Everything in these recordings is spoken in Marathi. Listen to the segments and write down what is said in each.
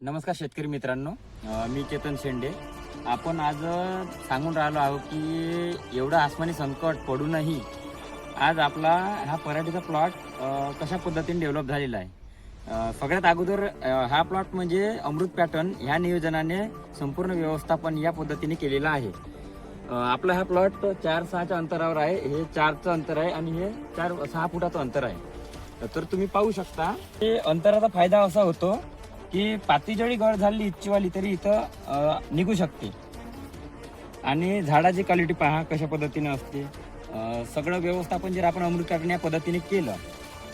नमस्कार शेतकरी मित्रांनो. मी चेतन शेंडे. आपण आज सांगून राहिलो आहोत की एवढं आसमानी संकट पडूनही आज आपला हा पराठीचा प्लॉट कशा पद्धतीने डेव्हलप झालेला आहे. सगळ्यात अगोदर हा प्लॉट म्हणजे अमृत पॅटर्न ह्या नियोजनाने संपूर्ण व्यवस्थापन या पद्धतीने केलेलं आहे. आपला हा प्लॉट चार सहाच्या अंतरावर आहे. हे चारचं अंतर आहे आणि हे चार सहा फुटाचं अंतर आहे. तर तुम्ही पाहू शकता हे अंतराचा फायदा असा होतो की पाती जरी गळ झाली इच्छीवाली तरी इथं निघू शकते. आणि झाडाची क्वालिटी पहा कशा पद्धतीने असते. सगळं व्यवस्थापन जर आपण अमृत या पद्धतीने केलं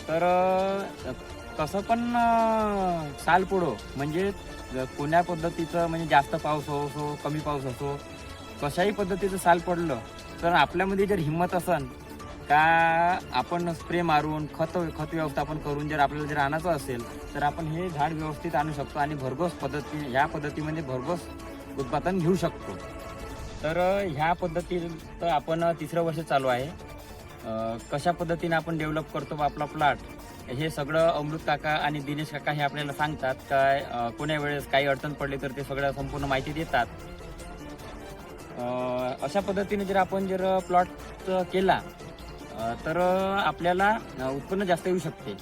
तर तसं कसं पण साल पुढो. म्हणजे कोण्या पद्धतीचं म्हणजे जास्त पाऊस असो कमी पाऊस असो कशाही पद्धतीचं साल पडलं तर आपल्यामध्ये जर हिंमत असन का आपण स्प्रे मारून खत खत व्यवस्थापन करून जर आपल्याला जर आणायचं असेल तर आपण हे झाड व्यवस्थित आणू शकतो आणि भरघोस पद्धती ह्या पद्धतीमध्ये भरघोस उत्पादन घेऊ शकतो. तर ह्या पद्धतीत आपण तिसरं वर्ष चालू आहे. कशा पद्धतीने आपण डेव्हलप करतो आपला प्लॉट हे सगळं अमृत काका आणि दिनेश काका हे आपल्याला सांगतात. काय कोण्या वेळेस काही अडचण पडली तर ते सगळं संपूर्ण माहिती देतात. अशा पद्धतीने जर आपण जर प्लॉट केला तर आपल्याला उत्पन्न जास्त येऊ शकते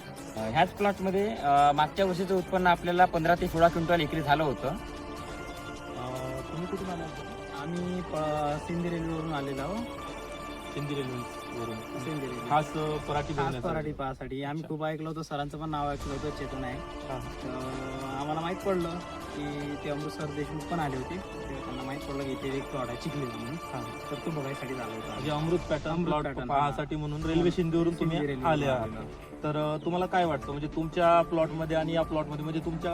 ह्याच प्लॉटमध्ये मागच्या वर्षीचं उत्पन्न आपल्याला पंधरा ते सोळा क्विंटल एकरी झालं होतं तुम्ही कुठून आला? आम्ही प- सिंधी रेल्वेवरून आलेलो आहोत सिंधी रेल्वे खास पराठी. पराठी पाहासाठी आम्ही. खूप ऐकलं होतं सरांचं पण नाव ऐकलं होतं चेतन आहे हा. तर आम्हाला माहीत पडलं की ते अमृतसर देशमुख पण आले होते. ते त्यांना माहीत पडलं की इथे एक प्लॉट आहे चिखली म्हणून. तर तो बघायसाठी झाला होता. म्हणजे अमृत पॅटर्न अमृत प्लॉट पाहण्यासाठी म्हणून रेल्वे शिंदेवरून तुम्ही आले. आहात. तर तुम्हाला काय वाटतं? म्हणजे तुमच्या प्लॉटमध्ये आणि या प्लॉटमध्ये म्हणजे तुमच्या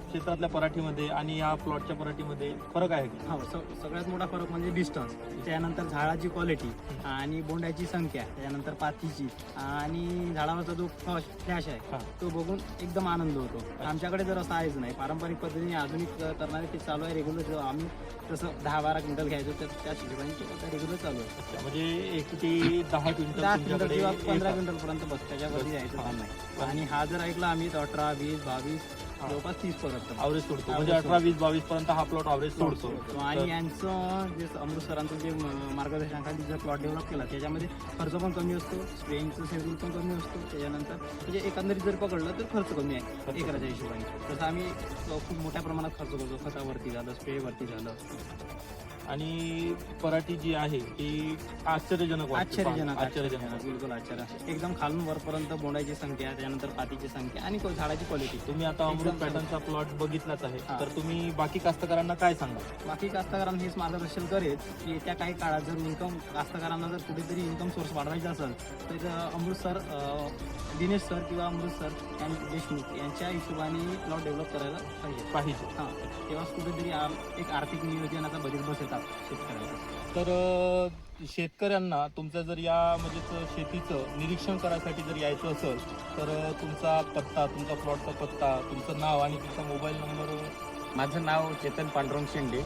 क्षेत्रातल्या पराठीमध्ये आणि या प्लॉटच्या पराठीमध्ये फरक आहे का? हो सगळ्यात मोठा फरक म्हणजे डिस्टन्स त्यानंतर झाडाची क्वालिटी आणि बोंडाची संख्या त्यानंतर पातीची आणि झाडावरचा जो फ्लॅश. आहे तो बघून एकदम आनंद होतो. आमच्याकडे जर असं आहेच नाही. पारंपरिक पद्धतीने आधुनिक करणारे ते चालू आहे रेग्युलर आम्ही तसं दहा बारा क्विंटल घ्यायचो तर त्या हिशोबाने रेग्युलर चालू आहे म्हणजे एक ते दहा क्विंटल दहा क्विंटल किंवा पंधरा येतात. क्विंटल पर्यंत बस त्याच्यावरती जायचं काम नाही. आणि हा जर ऐकला आम्ही अठरा वीस बावीस. जवळपास तीस पर्यंत. अवरेज सोडतो म्हणजे अठरा वीस बावीस पर्यंत हा प्लॉट अवरेज सोडतो. आणि यांचं जे अमृतसरांचं जे मार्गदर्शनाखाली जर प्लॉट डेव्हलप केला त्याच्यामध्ये खर्च पण कमी असतो स्प्रेइंगचं शेड्यूल पण कमी असतो. त्याच्यानंतर म्हणजे एकंदरीत जर पकडलं तर खर्च कमी आहे एकराच्या हिशोबाने. तसं आम्ही खूप मोठ्या प्रमाणात खर्च करतो. खतावरती झालं स्प्रेवरती झालं. आणि पराठी जी आहे ती आश्चर्यजनक वाटते. आश्चर्यजनक आश्चर्यजनक. बिलकुल आश्चर्य एकदम खालून वरपर्यंत बोंडाची संख्या त्यानंतर पातीची संख्या आणि को- झाडाची क्वालिटी तुम्ही आता अमृत एकदम पॅटर्नचा प्लॉट बघितलाच आहे. हा. तर तुम्ही बाकी कास्तकारांना काय सांगा बाकी कास्तकारांना हेच मार्गदर्शन करेल की येत्या काही काळात जर इन्कम कास्तकारांना जर कुठेतरी इन्कम सोर्स वाढवायचा असेल तर अ, अमृतसर अ, दिनेश सर किंवा अमृतसर आणि देशमुख यांच्या हिशोबाने प्लॉट डेव्हलप करायला पाहिजे. पाहिजे. हां. तेव्हाच कुठेतरी आ- एक आर्थिक नियोजनाचा बजेट असतात तर शेतकऱ्यांना तुमचं जर या म्हणजे शेतीचं निरीक्षण करायसाठी जर यायचं असेल तर तुमचा पत्ता तुमचा प्लॉटचा पत्ता तुमचं नाव आणि तुमचा मोबाईल नंबर माझं नाव चेतन पांडुरंग शेंडे.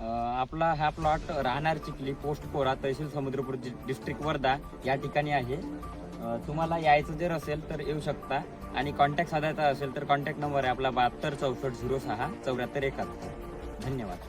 आपला हा प्लॉट राहणार चिखली पोस्ट कोरा तहसील समुद्रपूर डिस्ट्रिक्ट वर्धा या ठिकाणी आहे. तुम्हाला यायचं जर असेल तर येऊ शकता आणि कॉन्टॅक्ट साधायचा असेल तर कॉन्टॅक्ट नंबर आहे आपला बहात्तर चौसष्ट झिरो सहा चौऱ्याहत्तर एकाहत्तर. धन्यवाद.